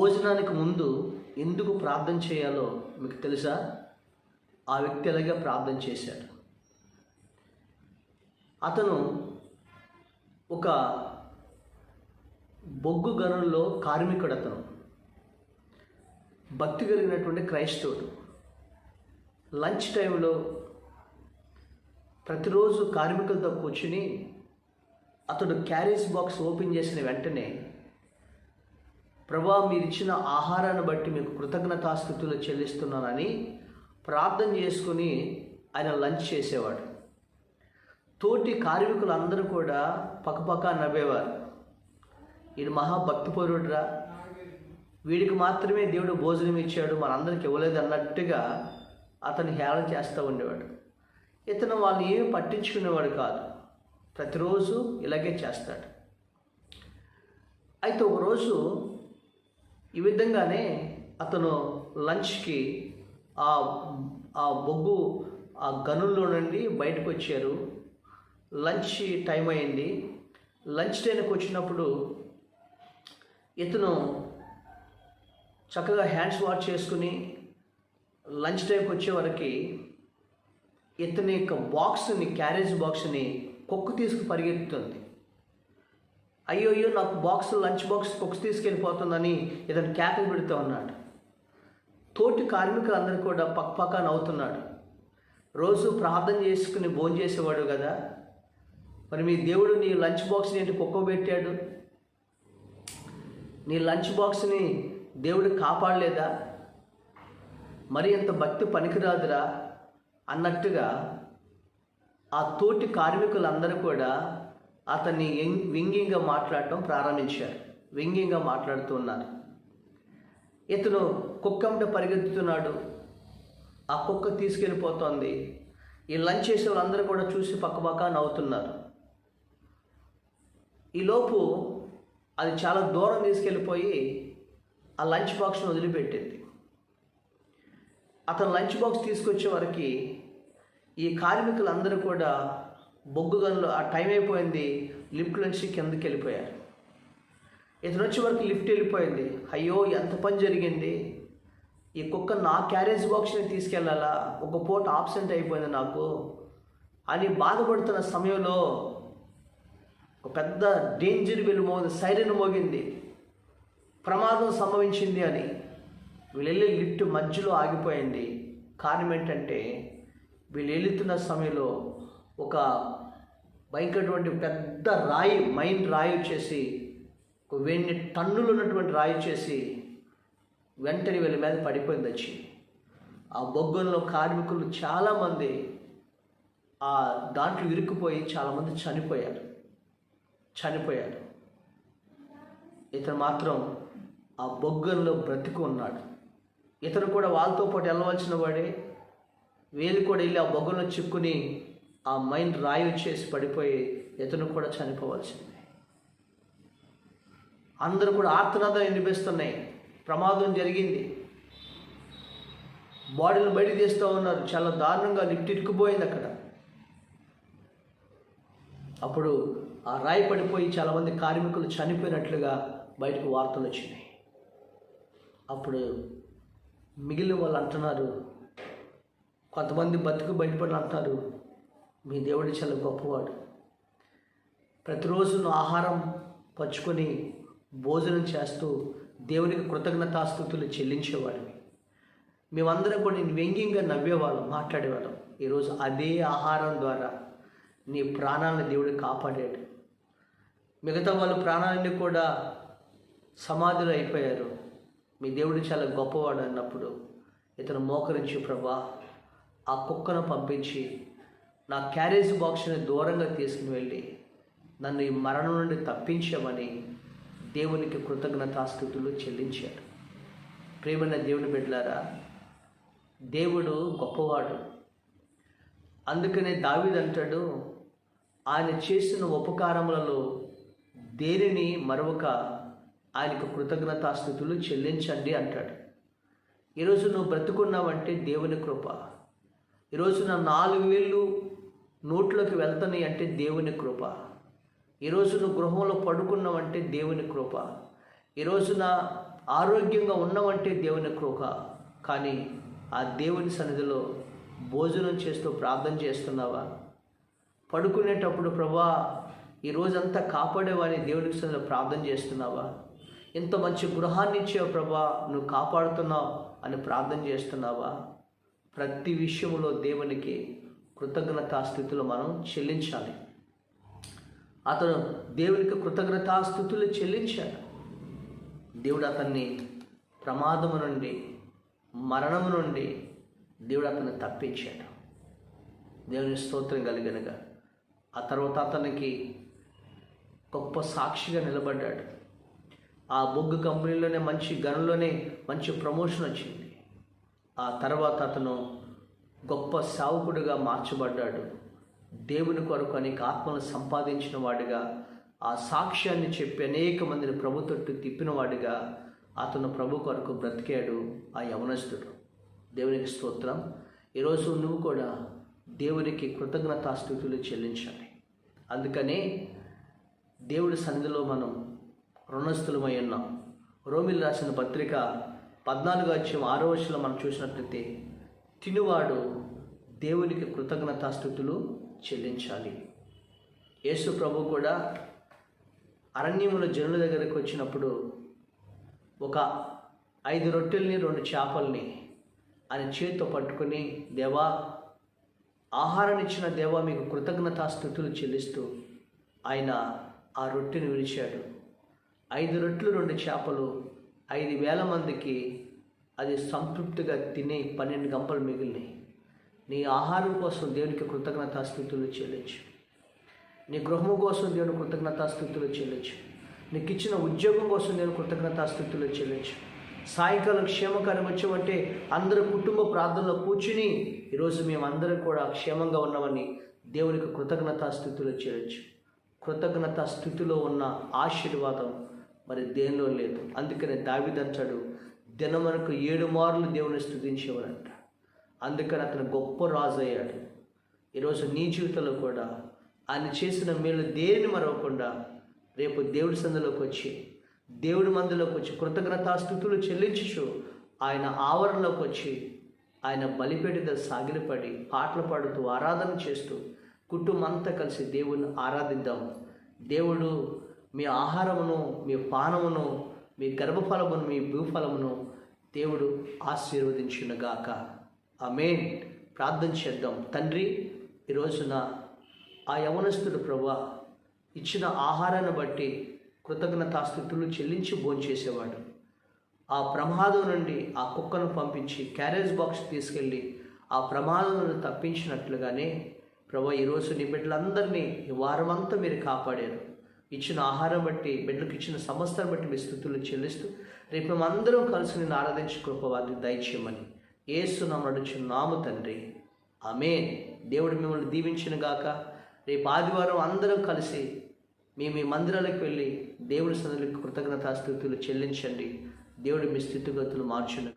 భోజనానికి ముందు ఎందుకు ప్రార్థన చేయాలో మీకు తెలుసా? ఆ వ్యక్తి అలాగే ప్రార్థన చేశాడు. అతను ఒక బొగ్గు గనుల్లో కార్మికుడు అతను. భక్తి కలిగినటువంటి క్రైస్తవుడు. లంచ్ టైంలో ప్రతిరోజు కార్మికులతో కూర్చుని అతడు క్యారేజ్ బాక్స్ ఓపెన్ చేసిన వెంటనే ప్రభా మీరు ఇచ్చిన ఆహారాన్ని బట్టి మీకు కృతజ్ఞతాస్థుతులు చెల్లిస్తున్నానని ప్రార్థన చేసుకుని ఆయన లంచ్ చేసేవాడు. తోటి కార్మికులందరూ కూడా పక్కపక్క నవ్వేవారు. ఈడు మహాభక్తిపరుడురా వీడికి మాత్రమే దేవుడు భోజనం ఇచ్చాడు మనందరికి ఇవ్వలేదు అన్నట్టుగా అతను హేళన చేస్తూ ఉండేవాడు. ఇతను వాళ్ళని ఏమి పట్టించుకునేవాడు కాదు. ప్రతిరోజు ఇలాగే చేస్తాడు. అయితే ఒకరోజు ఈ విధంగానే అతను లంచ్కి ఆ ఆ బొగ్గు ఆ గనుల్లో నుండి బయటకు వచ్చారు. లంచ్ టైం అయింది. లంచ్ టైంకి వచ్చినప్పుడు ఇతను చక్కగా హ్యాండ్స్ వాష్ చేసుకుని లంచ్ టైంకి వచ్చేవరకు ఇతని యొక్క బాక్స్ని క్యారేజ్ బాక్స్ని కుక్క తీసుకు పరిగెత్తుతుంది. అయ్యో అయ్యో నాకు బాక్స్ లంచ్ బాక్స్ బుక్స్ తీసుకెళ్ళిపోతుందని ఇతను కేకలు పెడుతూ ఉన్నాడు తోటి కార్మికులందరూ కూడా పక్కపక్క నవ్వుతున్నాడు. రోజు ప్రార్థన చేసుకుని భోజనం చేసేవాడు కదా. మరి మీ దేవుడు నీ లంచ్ బాక్స్ని ఏంటి కుక్క పెట్టాడు నీ లంచ్ బాక్స్ని దేవుడు కాపాడలేదా? మరి ఇంత భక్తి పనికిరాదురా అన్నట్టుగా ఆ తోటి కార్మికులందరూ కూడా అతన్ని ఎం- వ్యంగ్యంగా మాట్లాడటం ప్రారంభించారు. వ్యంగ్యంగా మాట్లాడుతూ ఉన్నారు ఇతను కుక్కమిట పరిగెత్తుతున్నాడు. ఆ కుక్క తీసుకెళ్ళిపోతోంది. ఈ లంచ్ చేసే వాళ్ళందరూ కూడా చూసి పక్కపక్క నవ్వుతున్నారు. ఈలోపు అది చాలా దూరం తీసుకెళ్ళిపోయి ఆ లంచ్ బాక్స్ను వదిలిపెట్టింది. అతను లంచ్ బాక్స్ తీసుకొచ్చే వరకు ఈ కార్మికులందరూ కూడా బొగ్గు గనులు ఆ టైం అయిపోయింది. లిఫ్ట్ నుంచి కిందకి వెళ్ళిపోయారు. ఇతను వచ్చే వరకు లిఫ్ట్ వెళ్ళిపోయింది. అయ్యో ఎంత పని జరిగింది. ఈ కుక్క నా క్యారేజ్ బాక్స్ని తీసుకెళ్ళాలా? ఒక పూట ఆబ్సెంట్ అయిపోయింది నాకు అని బాధపడుతున్న సమయంలో ఒక పెద్ద డేంజర్ వెలు మోగింది సైరన్ మోగింది. ప్రమాదం సంభవించింది అని. వీళ్ళు లిఫ్ట్ మధ్యలో ఆగిపోయింది. కారణం ఏంటంటే వీళ్ళు వెళుతున్న సమయంలో ఒక భయంకరటువంటి పెద్ద రాయి మైండ్ రాయి వచ్చేసి ఒక వెన్ని టన్నులు ఉన్నటువంటి రాయి వచ్చేసి వెంటనే వీళ్ళ మీద పడిపోయింది వచ్చి. ఆ బొగ్గంలో కార్మికులు చాలామంది ఆ దాంట్లో ఇరుక్కుపోయి చాలామంది చనిపోయారు. చనిపోయారు. ఇతను మాత్రం ఆ బొగ్గంలో బ్రతికి ఉన్నాడు. ఇతను కూడా వాళ్ళతో పాటు వెళ్ళవలసిన వాడే. వీళ్ళు కూడా వెళ్ళి ఆ బొగ్గులో చిక్కుని ఆ మైండ్ రాయి వచ్చేసి పడిపోయి ఇతను కూడా చనిపోవాల్సిందే. అందరూ కూడా ఆర్తనాదాలు వినిపిస్తున్నాయి ప్రమాదం జరిగింది. బాడీలు బయట తీస్తూ ఉన్నారు. చాలా దారుణంగా లిఫ్ట్ ఇరుక్కుపోయింది అక్కడ. అప్పుడు ఆ రాయి పడిపోయి చాలామంది కార్మికులు చనిపోయినట్లుగా బయటకు వార్తలు వచ్చినాయి. అప్పుడు మిగిలిన వాళ్ళు అంటున్నారు కొంతమంది బతుకు బయటపడిన అంటున్నారు మీ దేవుడు చాలా గొప్పవాడు. ప్రతిరోజు ఆహారం పంచుకొని భోజనం చేస్తూ దేవునికి కృతజ్ఞతాస్థుతులు చెల్లించేవాడివి. మేమందరం కూడా నేను వ్యంగ్యంగా నవ్వేవాళ్ళం మాట్లాడేవాళ్ళం. ఈరోజు అదే ఆహారం ద్వారా నీ ప్రాణాలను దేవుడు కాపాడాడు. మిగతా వాళ్ళ ప్రాణాలన్నీ కూడా సమాధులు అయిపోయారు. మీ దేవుడు చాలా గొప్పవాడు అన్నప్పుడు ఇతను మోకరించి ప్రభా ఆ కుక్కను పంపించి నా క్యారేజ్ బాక్స్ని దూరంగా తీసుకుని వెళ్ళి నన్ను ఈ మరణం నుండి తప్పించామని దేవునికి కృతజ్ఞతాస్థుతులు చెల్లించాడు. ప్రేమైన దేవుని బిడ్డలారా దేవుడు గొప్పవాడు. అందుకనే దావిదంటాడు ఆయన చేసిన ఉపకారములలో దేనిని మరొక ఆయనకు కృతజ్ఞతాస్థుతులు చెల్లించండి అంటాడు. ఈరోజు నువ్వు బ్రతుకున్నావంటే దేవుని కృప. ఈరోజు నా నాలుగు వేళ్ళు నోట్లోకి వెళ్తున్నాయి అంటే దేవుని కృప. ఈరోజు నువ్వు గృహంలో పడుకున్నావంటే దేవుని కృప. ఈరోజు నా ఆరోగ్యంగా ఉన్నావంటే దేవుని కృప. కానీ ఆ దేవుని సన్నిధిలో భోజనం చేస్తూ ప్రార్థన చేస్తున్నావా? పడుకునేటప్పుడు ప్రభా ఈ రోజంతా కాపాడేవాని దేవునికి సన్నిధిలో ప్రార్థన చేస్తున్నావా? ఇంత మంచి గృహాన్ని ఇచ్చావు ప్రభా నువ్వు కాపాడుతున్నావు అని ప్రార్థన చేస్తున్నావా? ప్రతి విషయంలో దేవునికి కృతజ్ఞతా స్థితిలో మనం చెల్లించాలి. అతను దేవునికి కృతజ్ఞతాస్థుతులు చెల్లించాడు. దేవుడు అతన్ని ప్రమాదము నుండి మరణము నుండి దేవుడు అతన్ని తప్పించాడు. దేవుని స్తోత్రం కలిగనగా. ఆ తర్వాత అతనికి గొప్ప సాక్షిగా నిలబడ్డాడు. ఆ బొగ్గు కంపెనీలోనే మంచి గనులోనే మంచి ప్రమోషన్ వచ్చింది. ఆ తర్వాత అతను గొప్ప సావుకుడుగా మార్చబడ్డాడు. దేవుని కొరకు అనేక ఆత్మను సంపాదించిన వాడిగా ఆ సాక్ష్యాన్ని చెప్పి అనేక మందిని ప్రభు తట్టు తిప్పినవాడిగా అతను ప్రభు కొరకు బ్రతికాడు ఆ యవనస్తుడు. దేవునికి స్తోత్రం. ఈరోజు నువ్వు కూడా దేవునికి కృతజ్ఞతాస్థుతులు చెల్లించాలి. అందుకనే దేవుడి సన్నిధిలో మనం రుణస్థులమై ఉన్నాం. రోమిల్ రాసిన పత్రిక పద్నాలుగు వచ్చం ఆరో వచ్చంలో మనం చూసినట్లయితే తినువాడు దేవునికి కృతజ్ఞతాస్థుతులు చెల్లించాలి. యేసు ప్రభు కూడా అరణ్యంలో జనుల దగ్గరికి వచ్చినప్పుడు ఒక ఐదు రొట్టెల్ని రెండు చేపల్ని ఆయన చేతితో పట్టుకొని దేవా ఆహారాన్ని ఇచ్చిన దేవా మీకు కృతజ్ఞతాస్థుతులు చెల్లిస్తూ ఆయన ఆ రొట్టెను విడిచాడు. ఐదు రొట్టెలు రెండు చేపలు ఐదు వేల మందికి అది సంతృప్తిగా తిని పన్నెండు గంపలు మిగిలినాయి. నీ ఆహారం కోసం దేవునికి కృతజ్ఞతాస్థుతులు చెల్లించు. నీ గృహము కోసం దేవుని కృతజ్ఞతాస్థుతులు చెల్లించు. నీకు ఇచ్చిన ఉద్యోగం కోసం దేవుని కృతజ్ఞతాస్థుతులు చెల్లించు. సాయంకాలం క్షేమకాలం వచ్చామంటే అందరు కుటుంబ ప్రార్థనలో కూర్చుని ఈరోజు మేము అందరం కూడా క్షేమంగా ఉన్నామని దేవునికి కృతజ్ఞతాస్థుతులు చెల్లించు. కృతజ్ఞత స్థితిలో ఉన్న ఆశీర్వాదం మరి దేనిలో లేదు. అందుకనే దావిదంటాడు దినమనకు ఏడు మార్లు దేవుని స్థుతించేవాడంట. అందుకని అతను గొప్ప రాజు అయ్యాడు ఈరోజు నీ జీవితంలో కూడా ఆయన చేసిన మేలు దేనిని మరవకుండా రేపు దేవుడి సందులోకి వచ్చి దేవుడి మందులోకి వచ్చి కృతజ్ఞతాస్థుతులు చెల్లించు ఆయన ఆవరణలోకి వచ్చి ఆయన బలిపేటిద సాగిలపడి పాటలు పాడుతూ ఆరాధన చేస్తూ కుటుంబం అంతా కలిసి దేవుణ్ణి ఆరాధిద్దాం. దేవుడు మీ ఆహారమును మీ పానమును మీ గర్భఫలమును మీ భూఫలమును దేవుడు ఆశీర్వదించునుగాక. ఆమెన్. ప్రార్థన చేద్దాం. తండ్రి ఈ రోజున ఆ యవనస్తుడు ప్రభా ఇచ్చిన ఆహారాన్ని బట్టి కృతజ్ఞతాస్థుతులు చెల్లించి భోంచేసేవాడు. ఆ ప్రమాదం నుండి ఆ కుక్కను పంపించి క్యారేజ్ బాక్స్ తీసుకెళ్ళి ఆ ప్రమాదం నుండి తప్పించినట్లుగానే ప్రభా ఈరోజు నీ బిడ్డలందరినీ ఈ మీరు కాపాడారు. ఇచ్చిన ఆహారం బట్టి బిడ్డలకు ఇచ్చిన సమస్తాన్ని బట్టి మీ స్థుతులు చెల్లిస్తూ రేపు మేము అందరం కలిసి నేను ఆరాధించి కృప వారిని దయచేయమని ఏసునామ నడుచున్నాము తండ్రి. ఆమె దేవుడు మిమ్మల్ని దీవించిన గాక రేపు ఆదివారం అందరం కలిసి మీ మీ మందిరాలకు వెళ్ళి దేవుడి సన్నిధికి కృతజ్ఞతాస్థుతులు చెల్లించండి. దేవుడు మీ స్థితిగతులు మార్చును.